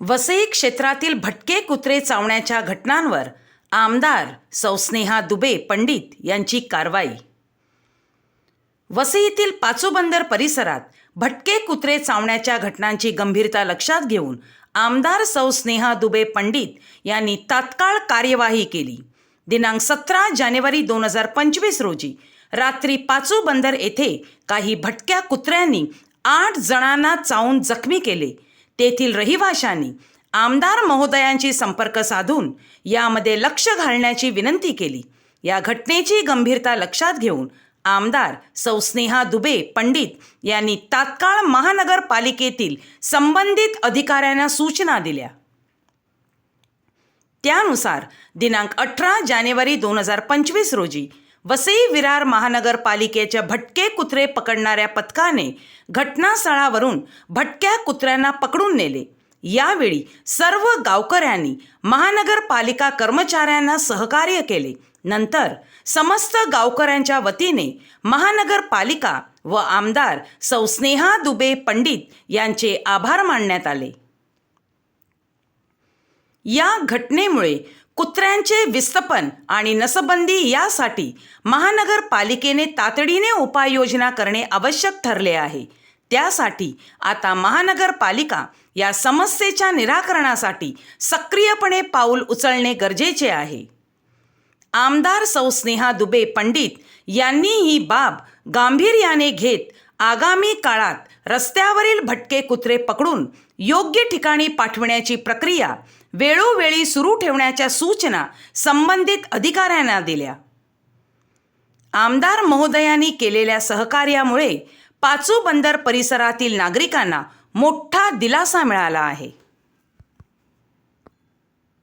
वसई क्षेत्रातील भटके कुत्रे चावण्याच्या घटनांवर आमदार सौस्नेहा दुबे पंडित यांची कारवाई. वसईतील पाचोबंदर परिसरात भटके कुत्रे चावण्याच्या घटनांची गंभीरता लक्षात घेऊन आमदार सौ स्नेहा दुबे पंडित यांनी तात्काळ कार्यवाही केली. दिनांक सतरा जानेवारी दोन हजार पंचवीस रोजी रात्री पाचोबंदर येथे काही भटक्या कुत्र्यांनी आठ जणांना चावून जखमी केले. तेथील रहिवाशांनी आमदार महोदयांशी संपर्क साधून यामध्ये लक्ष घालण्याची विनंती केली. या घटनेची गंभीरता लक्षात घेऊन आमदार सौस्नेहा दुबे पंडित यांनी तात्काळ महानगरपालिकेतील संबंधित अधिकाऱ्यांना सूचना दिल्या. त्यानुसार दिनांक अठरा जानेवारी दोन हजार पंचवीस रोजी वसई विरार महानगरपालिकेच्या भटके कुत्रे पकडणाऱ्या पथकाने घटनास्थळावरून भटक्या कुत्र्यांना पकडून नेले. यावेळी सर्व गावकऱ्यांनी महानगरपालिका कर्मचाऱ्यांना सहकार्य केले. नंतर समस्त गावकऱ्यांच्या वतीने महानगरपालिका व आमदार सौ स्नेहा दुबे पंडित यांचे आभार मानण्यात आले. या घटनेमुळे कुत्र्यांचे विस्थापन आणि नसबंदी यासाठी महानगरपालिकेने तातडीने उपाययोजना करणे आवश्यक ठरले आहे. त्यासाठी आता महानगरपालिका या समस्येच्या निराकरणासाठी सक्रियपणे पाऊल उचलणे गरजेचे आहे. आमदार सौ स्नेहा दुबे पंडित यांनी ही बाब गांभीर्याने घेत आगामी काळात रस्त्यावरील भटके कुत्रे पकडून योग्य ठिकाणी पाठविण्याची प्रक्रिया वेळोवेळी सुरू ठेवण्याच्या सूचना संबंधित अधिकाऱ्यांना दिल्या. आमदार महोदयांनी केलेल्या सहकार्यामुळे पाचू बंदर परिसरातील नागरिकांना मोठा दिलासा मिळाला आहे.